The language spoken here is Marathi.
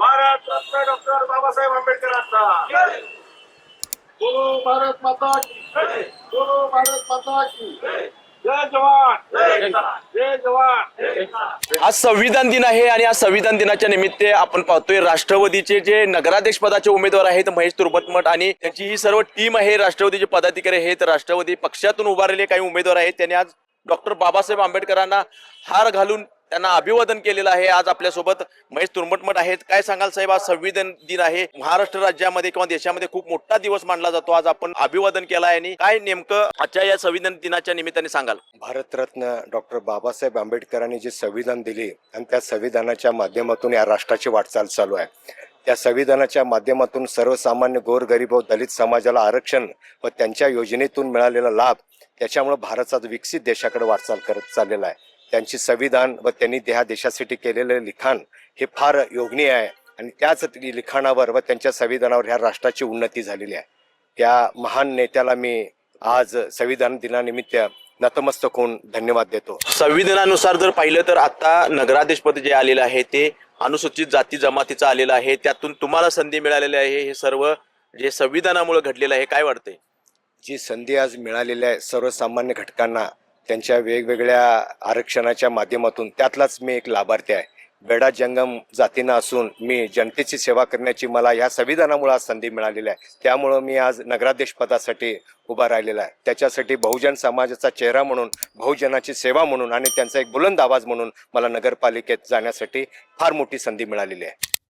भारत रत्न डॉक्टर बाबासाहेब आंबेडकरांचा. गुरु भारत माता गुरु भारत माता आज संविधान दिन आहे आणि आज संविधान दिनाच्या निमित्त आपण पाहतोय राष्ट्रवादीचे जे नगराध्यक्ष पदाचे उमेदवार आहेत महेश तुरबतमठ आणि त्यांची ही सर्व टीम आहे राष्ट्रवादीचे पदाधिकारी आहेत. राष्ट्रवादी पक्षातून उभारलेले काही उमेदवार आहेत. त्यांनी आज डॉक्टर बाबासाहेब आंबेडकरांना हार घालून त्यांना अभिवादन केलेलं आहे. आज आपल्यासोबत महेश तुरमटमट आहेत. काय सांगाल साहेब? आज संविधान दिन आहे. महाराष्ट्र राज्यामध्ये किंवा देशामध्ये खूप मोठा दिवस मानला जातो. आज आपण अभिवादन केलं आहे. आणि काय नेमकं आजच्या या संविधान दिनाच्या निमित्ताने सांगाल? भारतरत्न डॉक्टर बाबासाहेब आंबेडकरांनी जे संविधान दिले आणि त्या संविधानाच्या माध्यमातून या राष्ट्राची वाटचाल चालू आहे. त्या संविधानाच्या माध्यमातून सर्वसामान्य गोरगरीब व दलित समाजाला आरक्षण व त्यांच्या योजनेतून मिळालेला लाभ त्याच्यामुळे भारत आज विकसित देशाकडे वाटचाल करत चाललेला आहे. त्यांची संविधान व त्यांनी ह्या देशासाठी केलेलं लिखाण हे फार योगनीय आहे. आणि त्याच लिखाणावर व त्यांच्या संविधानावर ह्या राष्ट्राची उन्नती झालेली आहे. त्या महान नेत्याला मी आज संविधान दिनानिमित्त नतमस्तक होऊन धन्यवाद देतो. संविधानानुसार जर पाहिलं तर आता नगराध्यक्षपद जे आलेलं आहे ते अनुसूचित जाती जमातीचं आलेलं आहे. त्यातून तुम्हाला संधी मिळालेली आहे. हे सर्व जे संविधानामुळे घडलेलं आहे काय वाटतंय? जी संधी आज मिळालेली आहे सर्वसामान्य घटकांना त्यांच्या वेगवेगळ्या आरक्षणाच्या माध्यमातून त्यातलाच मी एक लाभार्थी आहे. बेडा जंगम जातीनं असून मी जनतेची सेवा करण्याची मला या संविधानामुळे आज संधी मिळालेली आहे. त्यामुळं मी आज नगराध्यक्ष पदासाठी उभा राहिलेला आहे. त्याच्यासाठी बहुजन समाजाचा चेहरा म्हणून बहुजनाची सेवा म्हणून आणि त्यांचा एक बुलंद आवाज म्हणून मला नगरपालिकेत जाण्यासाठी फार मोठी संधी मिळालेली आहे.